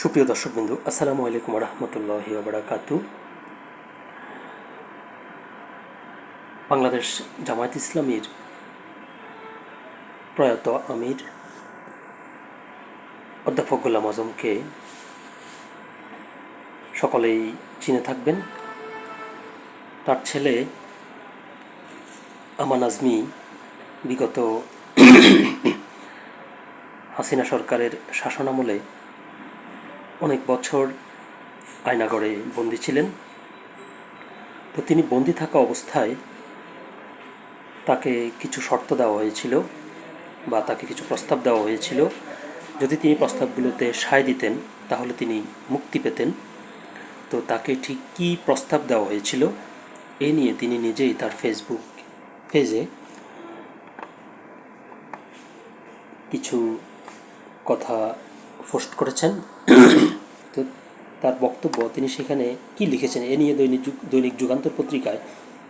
সুপ্রিয় দর্শকবৃন্দু, আসসালামু আলাইকুম রহমতুল্লাহ বারাকাতু বাংলাদেশ জামায়াত ইসলামীর প্রয়াত আমির অধ্যাপক গোলাম আজমকে সকলেই চিনে থাকবেন। তার ছেলে আমান আজমি বিগত হাসিনা সরকারের শাসনামলে অনেক বছর আয়নাগড়ে বন্দি ছিলেন। তো তিনি বন্দি থাকা অবস্থায় তাকে কিছু শর্ত দেওয়া হয়েছিল বা তাকে কিছু প্রস্তাব দেওয়া হয়েছিল। যদি তিনি প্রস্তাবগুলোতে সায় দিতেন, তাহলে তিনি মুক্তি পেতেন। তো তাকে ঠিক কী প্রস্তাব দেওয়া হয়েছিল, এ নিয়ে তিনি নিজেই তার ফেসবুক পেজে কিছু কথা পোস্ট করেছেন। তার বক্তব্য, তিনি সেখানে কি লিখেছেন? এ নিয়ে দৈনিক দৈনিক যুগান্তর পত্রিকায়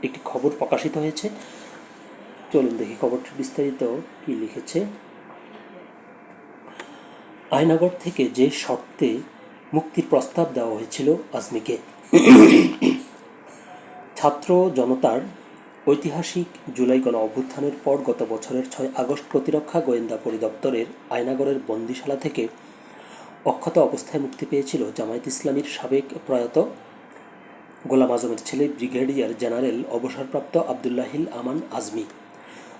একটি খবর প্রকাশিত হয়েছে। চলুন দেখি খবরটির বিস্তারিত কি লিখেছে। আয়নাগর থেকে যে শর্তে মুক্তির প্রস্তাব দেওয়া হয়েছিল আজমিকে। ছাত্র জনতার ঐতিহাসিক জুলাই গণ অভ্যুত্থানের পর গত বছরের ছয় আগস্ট প্রতিরক্ষা গোয়েন্দা পরিদপ্তরের আয়নাগরের বন্দিশালা থেকে অক্ষত অবস্থায় মুক্তি পেয়েছিল জামায়াত ইসলামীর সাবেক প্রয়াত গোলাম আজমের ছেলে ব্রিগেডিয়ার জেনারেল অবসরপ্রাপ্ত আবদুল্লাহিল আমান আজমি।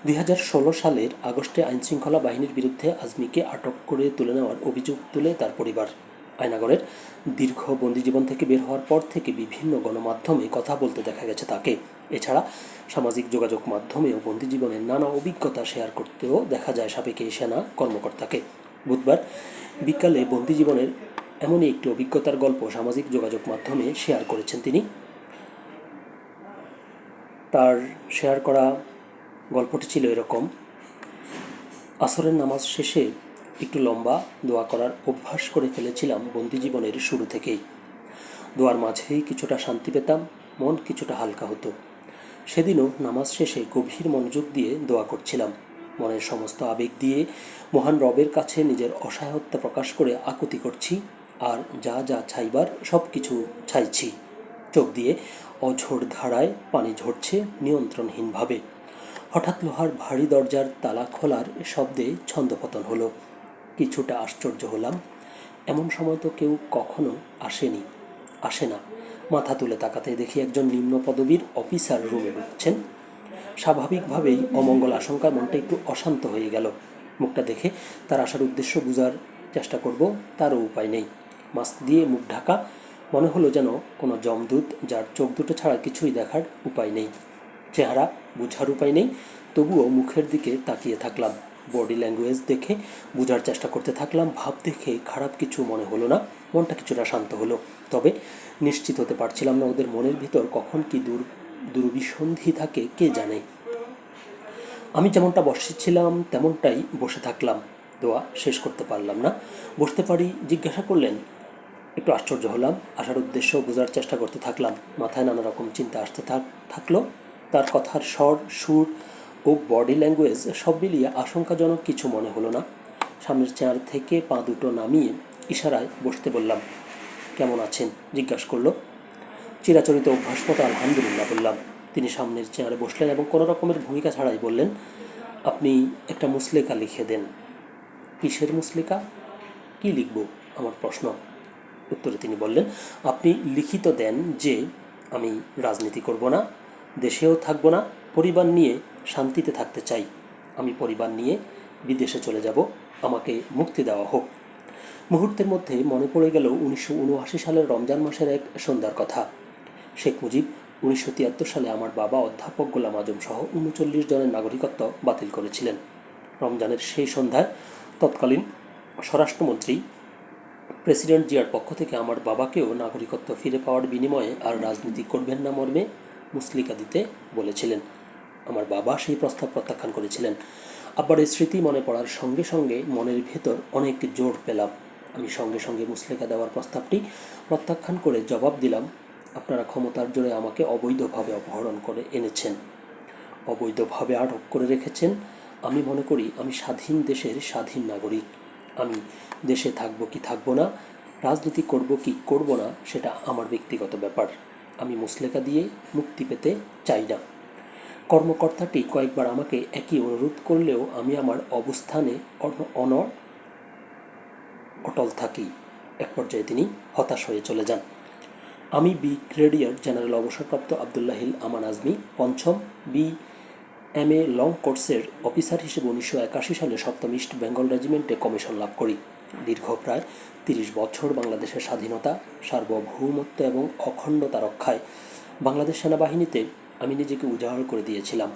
দুই হাজার ষোলো সালের আগস্টে আইনশৃঙ্খলা বাহিনীর বিরুদ্ধে আজমিকে আটক করে তুলে নেওয়ার অভিযোগ তুলে তার পরিবার। আয়নাগরের দীর্ঘ বন্দিজীবন থেকে বের হওয়ার পর থেকে বিভিন্ন গণমাধ্যমে কথা বলতে দেখা গেছে তাকে। এছাড়া সামাজিক যোগাযোগ মাধ্যমেও বন্দিজীবনের নানা অভিজ্ঞতা শেয়ার করতেও দেখা যায় সাবেক এই সেনা কর্মকর্তাকে। বুধবার বিকালে বন্দিজীবনের এমনই একটি অভিজ্ঞতার গল্প সামাজিক যোগাযোগ মাধ্যমে শেয়ার করেছেন তিনি। তার শেয়ার করা গল্পটি ছিল এরকম, আসরের নামাজ শেষে একটু লম্বা দোয়া করার অভ্যাস করে ফেলেছিলাম বন্দি জীবনের শুরু থেকেই। দোয়ার মাঝেই কিছুটা শান্তি পেতাম, মন কিছুটা হালকা হতো। সেদিনও নামাজ শেষে গভীর মনোযোগ দিয়ে দোয়া করছিলাম। মনের সমস্ত আবেগ দিয়ে মহান রবের কাছে নিজের অসহায়ত্ব প্রকাশ করে আকুতি করছি আর যা যা চাইবার সব কিছু চাইছি। চোখ দিয়ে অঝোর ধারায় পানি ঝরছে নিয়ন্ত্রণহীনভাবে। হঠাৎ লোহার ভারী দরজার তালা খোলার শব্দে ছন্দপতন হলো। কিছুটা আশ্চর্য হলাম, এমন সময় তো কেউ কখনো আসেনি, আসে না। মাথা তুলে তাকাতে দেখি একজন নিম্ন পদবীর অফিসার রুমে ঢুকছেন। স্বাভাবিকভাবেই অমঙ্গল আশঙ্কায় মনটা একটু অশান্ত হয়ে গেল। মুখটা দেখে তার আসার উদ্দেশ্য বোঝার চেষ্টা করব, তারও উপায় নেই। মাস্ক দিয়ে মুখ ঢাকা, মনে হলো যেন কোনো জমদূত যার চোখ দুটো ছাড়া কিছুই দেখার উপায় নেই। চেহারা বোঝার উপায় নেই, তবুও মুখের দিকে তাকিয়ে থাকলাম। বডি ল্যাঙ্গুয়েজ দেখে বোঝার চেষ্টা করতে থাকলাম, ভাব দেখে খারাপ কিছু মনে হলো না, মনটা কিছুটা শান্ত হলো। তবে নিশ্চিত হতে পারছিলাম না ওদের মনের ভিতর কখন কি দূর দুর্বিসন্ধি থাকে, কে জানে? আমি যেমনটা বসেছিলাম তেমনটাই বসে থাকলাম। দোয়া শেষ করতে পারলাম না। বসতে পারি, জিজ্ঞাসা করলেন। একটু আশ্চর্য হলাম, আসার উদ্দেশ্য বোঝার চেষ্টা করতে থাকলাম। মাথায় নানা রকম চিন্তা আসতে থাক থাকল। তার কথার স্বর, সুর ও বডি ল্যাঙ্গুয়েজ সব মিলিয়ে আশঙ্কাজনক কিছু মনে হলো না। সামনের চেয়ার থেকে পা দুটো নামিয়ে ইশারায় বসতে বললাম, কেমন আছেন? জিজ্ঞাসা করল। চিরাচরিত অভ্যাস মতো আলহামদুলিল্লাহ বললাম। তিনি সামনের চেয়ারে বসলেন এবং কোনো রকমের ভূমিকা ছাড়াই বললেন, আপনি একটা মুসলেকা লিখে দেন। কিসের মুসলেকা? কি লিখব? আমার প্রশ্ন। উত্তরে তিনি বললেন, আপনি লিখিত দেন যে, আমি রাজনীতি করব না, দেশেও থাকব না, পরিবার নিয়ে শান্তিতে থাকতে চাই। আমি পরিবার নিয়ে বিদেশে চলে যাব, আমাকে মুক্তি দেওয়া হোক। মুহূর্তের মধ্যে মনে পড়ে গেল উনিশশো উনআশি সালের রমজান মাসের এক সন্ধ্যার কথা। শেখ মুজিব উনিশশো তিয়াত্তর সালে আমার বাবা অধ্যাপক গোলাম আজম সহ উনচল্লিশ জনের নাগরিকত্ব বাতিল করেছিলেন। রমজানের সেই সন্ধ্যায় তৎকালীন স্বরাষ্ট্রমন্ত্রী প্রেসিডেন্ট জিয়ার পক্ষ থেকে আমার বাবাকেও নাগরিকত্ব ফিরে পাওয়ার বিনিময়ে আর রাজনীতি করবেন না মর্মে মুসলিকা দিতে বলেছিলেন। আমার বাবা সেই প্রস্তাব প্রত্যাখ্যান করেছিলেন। আবার এই স্মৃতি মনে পড়ার সঙ্গে সঙ্গে মনের ভেতর অনেক জোর পেলাম। আমি সঙ্গে সঙ্গে মুসলিকা দেওয়ার প্রস্তাবটি প্রত্যাখ্যান করে জবাব দিলাম আপনারা ক্ষমতার জোরে আমাকে অবৈধভাবে অপহরণ করে এনেছেন। অবৈধভাবে আটক করে রেখেছেন। আমি মনে করি আমি স্বাধীন দেশের স্বাধীন নাগরিক। আমি দেশে থাকব কি থাকব না, রাজনীতি করব কি করব না, সেটা আমার ব্যক্তিগত ব্যাপার। আমি মুসলেকা দিয়ে মুক্তি পেতে চাই না। কর্মকর্তাটি কয়েকবার আমাকে একই অনুরোধ করলেও আমি আমার অবস্থানে অন- অনড়, অটল থাকি। এক পর্যায়ে তিনি হতাশ হয়ে চলে যান। আমি ব্রিগেডিয়ার জেনারেল অবসরপ্রাপ্ত আবদুল্লাহিল আমান আজমি, পঞ্চম বি এম এ লং কোর্সের অফিসার হিসেবে উনিশশো একাশি সালে সপ্তম ইস্ট বেঙ্গল রেজিমেন্টে কমিশন লাভ করি। দীর্ঘ প্রায় তিরিশ বছর বাংলাদেশের স্বাধীনতা, সার্বভৌমত্ব এবং অখণ্ডতা রক্ষায় বাংলাদেশ সেনাবাহিনীতে আমি নিজেকে উজাড় করে দিয়েছিলাম।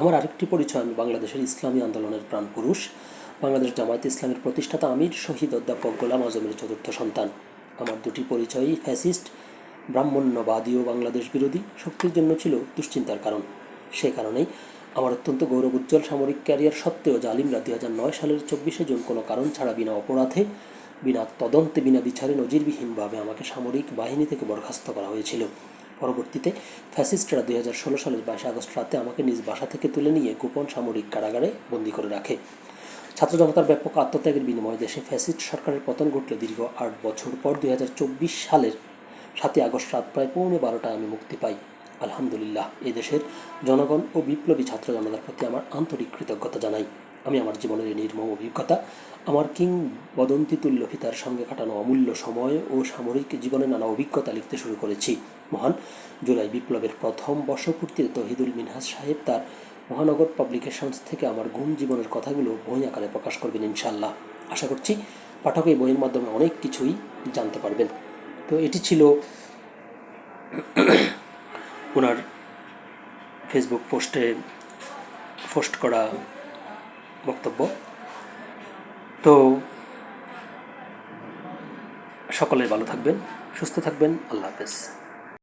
আমার আরেকটি পরিচয়, আমি বাংলাদেশের ইসলামী আন্দোলনের প্রাণপুরুষ। বাংলাদেশ জামায়াত ইসলামের প্রতিষ্ঠাতা আমির, শহীদ অধ্যাপক গোলাম আজমের চতুর্থ সন্তান। আমার দুটি পরিচয়ই ফ্যাসিস্ট, ব্রাহ্মণ্যবাদী ও বাংলাদেশ বিরোধী। শক্তির জন্য ছিল দুশ্চিন্তার কারণ। সে কারণেই আমার অত্যন্ত গৌরব উজ্জ্বল সামরিক ক্যারিয়ার সত্ত্বেও জালিমরা দুই হাজার নয় সালের চব্বিশে জুন কোনো কারণ ছাড়া বিনা অপরাধে, বিনা তদন্তে, বিনা বিচারে নজিরবিহীনভাবে আমাকে সামরিক বাহিনী থেকে বরখাস্ত করা হয়েছিল। পরবর্তীতে ফ্যাসিস্টরা দুই হাজার ষোলো সালের বাইশে আগস্ট রাতে আমাকে নিজ বাসা থেকে তুলে নিয়ে গোপন সামরিক কারাগারে বন্দী করে রাখে। ছাত্র জনতার ব্যাপক আত্মত্যাগের বিনিময়ে দেশে ফ্যাসিস্ট সরকারের পতন ঘটলে দীর্ঘ আট বছর পর দুই হাজার চব্বিশ সালের সাতই আগস্ট রাত প্রায় পৌনে বারোটায় আমি মুক্তি পাই। আলহামদুলিল্লাহ দেশের জনগণ ও বিপ্লবী ছাত্র জনতার প্রতি আমার আন্তরিক কৃতজ্ঞতা জানাই। আমি আমার জীবনের এই নির্মম অভিজ্ঞতা, আমার কিং বদন্তি তুল্য পিতার সঙ্গে কাটানো অমূল্য সময় ও সামরিক জীবনে নানা অভিজ্ঞতা লিখতে শুরু করেছি। মহান জুলাই বিপ্লবের প্রথম বর্ষপূর্তিতে তহিদুল মিনহাজ সাহেব তার মহানগর পাবলিকেশনস থেকে আমার ঘুম জীবনের কথাগুলো বই আকারে প্রকাশ করবেন ইনশাল্লাহ আশা করছি পাঠক এই বইয়ের মাধ্যমে অনেক কিছুই জানতে পারবেন। তো এটি ছিল ওনার ফেসবুক পোস্টে পোস্ট করা বক্তব্য। তো সকলে ভালো থাকবেন, সুস্থ থাকবেন, আল্লাহ হাফেজ।